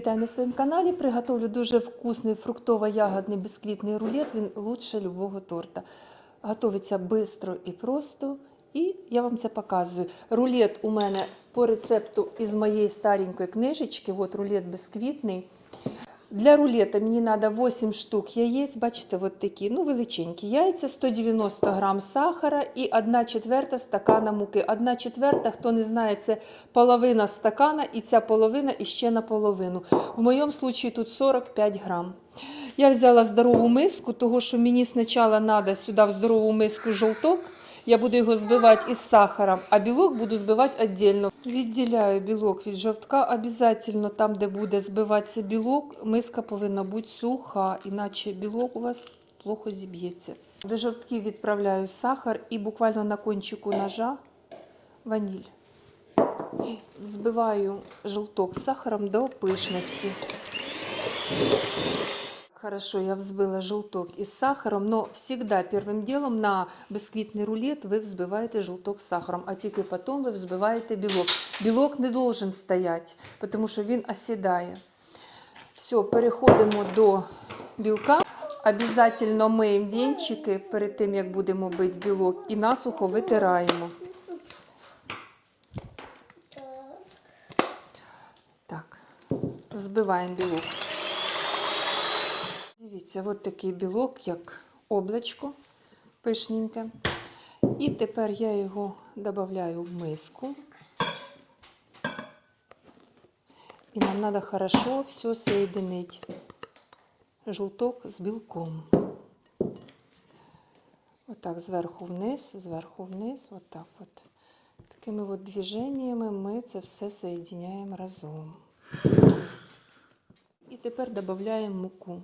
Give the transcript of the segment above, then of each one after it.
Вітаю на своєму каналі. Приготовлю дуже вкусний фруктово-ягодний бісквітний рулет. Він лучше любого торта. Готовиться швидко і просто. І я вам це показую. Рулет у мене по рецепту із моєї старенької книжечки. От рулет бісквітний. Для рулета мені треба 8 штук яєць, бачите, от такі, ну величенькі яйця, 190 грам сахара і 1 четверта стакана муки. 1 четверта, хто не знає, це половина стакана і ця половина іще наполовину. В моєму випадку тут 45 грам. Я взяла здорову миску, того що мені спочатку треба сюди в здорову миску жовток. Я буду його збивати із сахаром, а білок буду збивати віддільно. Відділяю білок від жовтка. Обязательно там, де буде збиватися білок, миска повинна бути суха, іначе білок у вас плохо зіб'ється. До жовтків відправляю сахар і буквально на кончику ножа ваніль. Взбиваю жовток з сахаром до пишності. Хорошо, я взбила желток із сахаром, но всегда первым делом на бисквитный рулет ви взбиваєте желток з сахаром, а тільки потім ви взбиваєте білок. Білок не должен стояти, тому що він осідає. Все, переходимо до білка. Обязательно миємо вінчики перед тим, як будемо бити білок, і насухо витираємо. Так, взбиваємо білок. Дивіться, от такий білок, як облачко пишненьке. І тепер я його додаю в миску. І нам треба хорошо все соединити. Желток з білком. Отак, зверху вниз, зверху вниз, отак от. Такими от движеннями ми це все соединяємо разом. І тепер додаємо муку.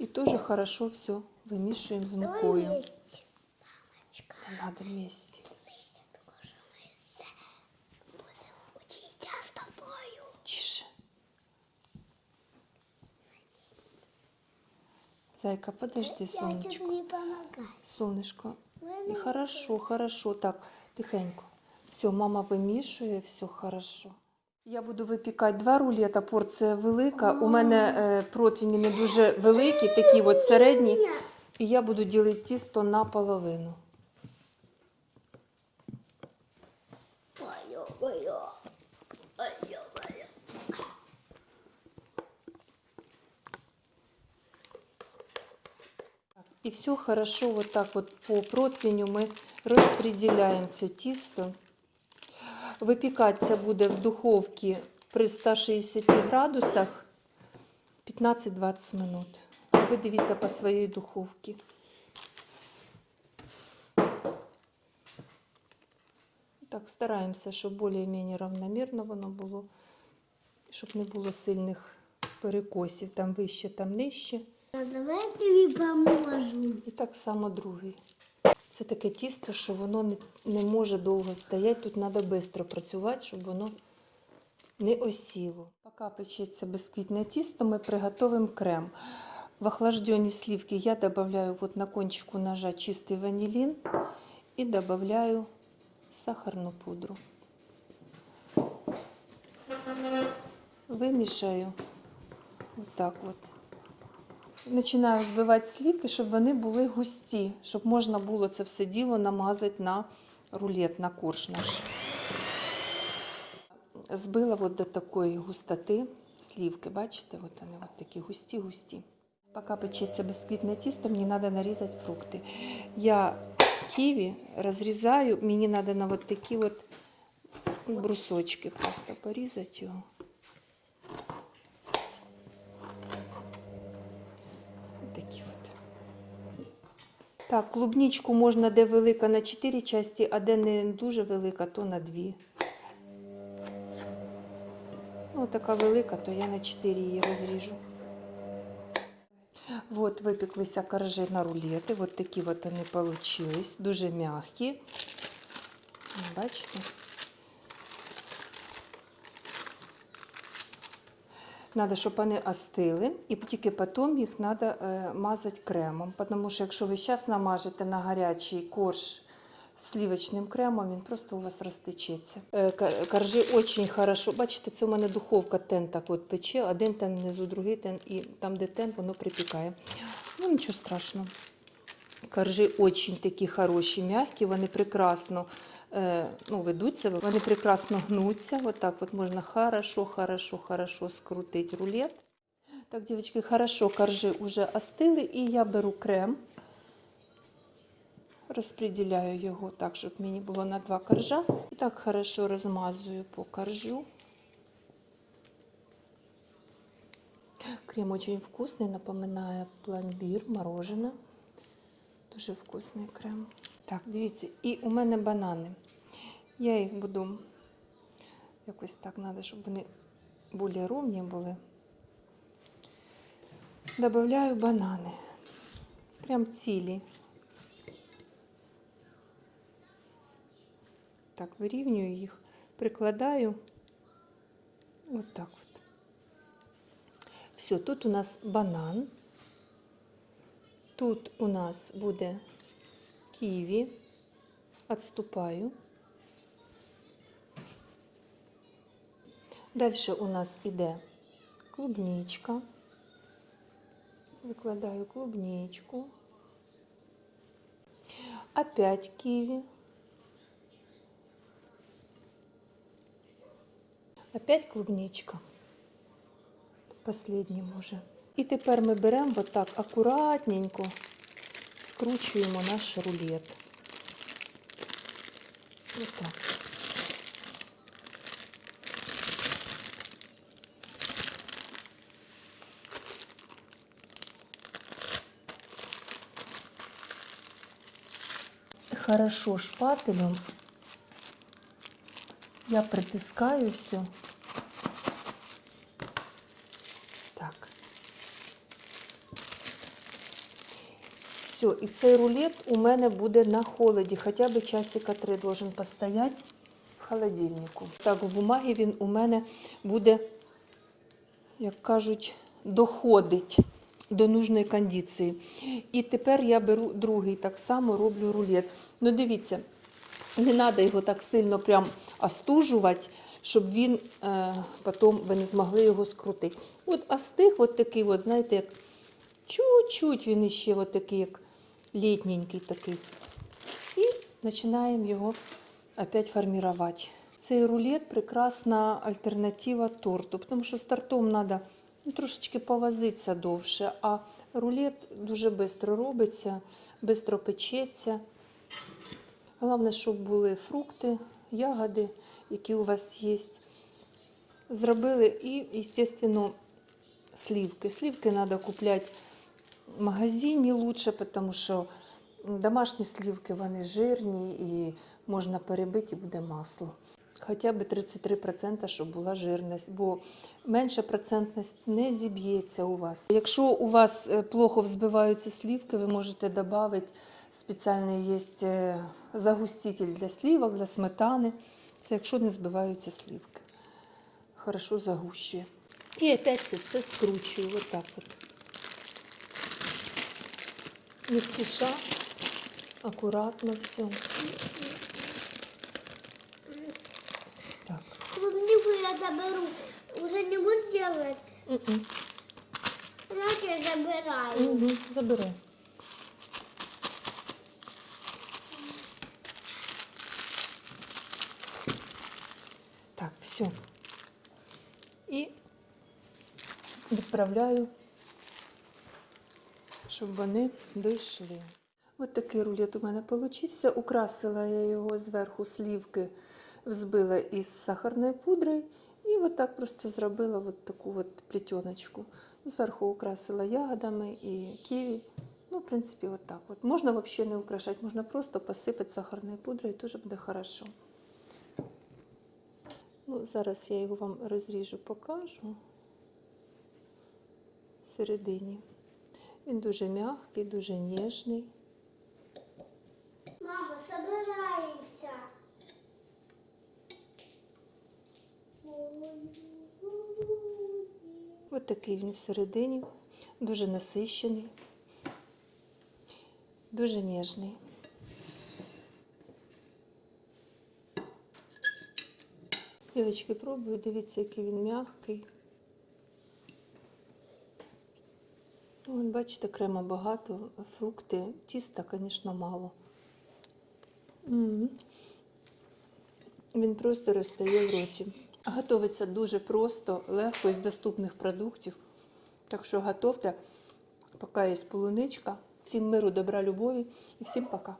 И тоже хорошо все вымешиваем с. Мамочка, Не надо вместе. Тише. Зайка, подожди, солнышко. Солнышко. И хорошо, хорошо. Так, тихенько. Все, мама вимішує, все хорошо. Я буду випікати два рулета, порція велика. У мене е, противні не дуже великі, такі от середні. І я буду ділити тісто на половину. І все хорошо вот так вот по противню ми розподіляємо це тісто. Випікатися буде в духовці при 160 градусах 15-20 минут. Ви дивіться по своїй духовці. Так, стараємося, щоб більш-менш равномірно воно було, щоб не було сильних перекосів, там вище, там нижче. А давай я тобі поможу. І так само другий. Це таке тісто, що воно не, не може довго стояти. Тут треба швидко працювати, щоб воно не осіло. Поки печеться бісквітне тісто, ми приготуємо крем. В охлаждені сливки я додаю вот на кончику ножа чистий ванилин і додаю сахарну пудру. Вимішаю отак от. Починаю збивати слівки, щоб вони були густі, щоб можна було це все діло намазати на рулет, на корж наш. Збила от до такої густоти слівки, бачите, от вони от такі густі-густі. Поки печеться бісквітне тісто, мені треба нарізати фрукти. Я ківі розрізаю, мені треба на от такі от брусочки просто порізати його. Такі от. Так, клубничку можна де велика на 4 часті, а де не дуже велика, то на 2. Ну, така велика, то я на 4 її розріжу. От випеклися коржі на рулети. От такі от вони получились. Дуже м'які. Бачите? Надо, щоб вони остили, і тільки потім їх треба мазати кремом. Тому що якщо ви зараз намажете на гарячий корж сливочним кремом, він просто у вас розтечеться. Е, Коржи дуже хорошо. Бачите, це у мене духовка тен так от пече, один тен внизу, другий тен, і там, де тен, воно припікає. Ну, нічого страшного. Коржи очень такі хороші, м'які, вони прекрасно ну, ведуться, вони прекрасно гнуться. Вот так вот можна хорошо, хорошо, хорошо скрутити рулет. Так, девочки, хорошо, коржи уже остили, і я беру крем, розподіляю його так, щоб мені було на два коржа. І так хорошо розмазую по коржу. Крем очень вкусний, напоминає пломбір, мороженое. Дуже вкусний крем. Так, дивіться, і у мене банани. Я їх буду якось так треба, щоб вони більш ровні були. Добавляю банани. Прям цілі. Так, вирівнюю їх, прикладаю. От так от. Все, тут у нас банан. Тут у нас буде ківі. Отступаю. Дальше у нас іде клубничка. Викладаю клубничку. Опять ківі. Опять клубничка. Последнім уже. І тепер ми беремо вот так акуратненько, скручуємо наш рулет. Вот так. Хорошо шпателем я притискаю все. Все, і цей рулет у мене буде на холоді, хоча б часика три должен постояти в холодильнику. Так, в бумагі він у мене буде, як кажуть, доходить до нужної кондиції. І тепер я беру другий, так само роблю рулет. Ну, дивіться, не треба його так сильно прям остужувати, щоб він е, потім ви не змогли його скрутити. От остиг, от такий, от, знаєте, як чуть-чуть він іще от такий, як літненький такий. І починаємо його опять формувати. Цей рулет прекрасна альтернатива торту, тому що з тортом треба ну, трошечки повозитися довше, а рулет дуже швидко робиться, швидко печеться. Головне, щоб були фрукти, ягоди, які у вас є. Зробили і, звісно, сливки. Сливки треба купляти магазині лучше, тому що домашні сливки вони жирні і можна перебити і буде масло. Хоча б 33%, щоб була жирність, бо менша процентність не зіб'ється у вас. Якщо у вас е, плохо взбиваються сливки, ви можете додати спеціальний є е, загуститель для сливок, для сметани. Це якщо не збиваються сливки. Хорошо загущує. І опять це все скручую. Вот так от. Не спіша, акуратно все. Так. Клубнику я заберу. Уже не будешь делать? М-м. Значит, я забираю. Угу, забирай. Так, все. І відправляю, Щоб вони дійшли. Ось такий рулет у мене вийшов. Украсила я його зверху слівки, взбила із сахарною пудрою. І от так просто зробила от таку от плетеночку. Зверху украсила ягодами і ківі. Ну, в принципі, от так. От. Можна взагалі не украшати, можна просто посипати сахарною пудрою, і теж буде хорошо. Ну, зараз я його вам розріжу, покажу всередині. Він дуже м'ягкий, дуже ніжний. Мамо, собираємося. Ось такий він всередині, дуже насищений, дуже ніжний. Дівчатки, пробую, дивіться, який він м'ягкий. Вон, бачите, крема багато, фрукти, тіста, звісно, мало. М. Він просто розстає в роті. Готовиться дуже просто, легко із доступних продуктів. Так що готовте, поки є полуничка. Всім миру, добра, любові і всім пока.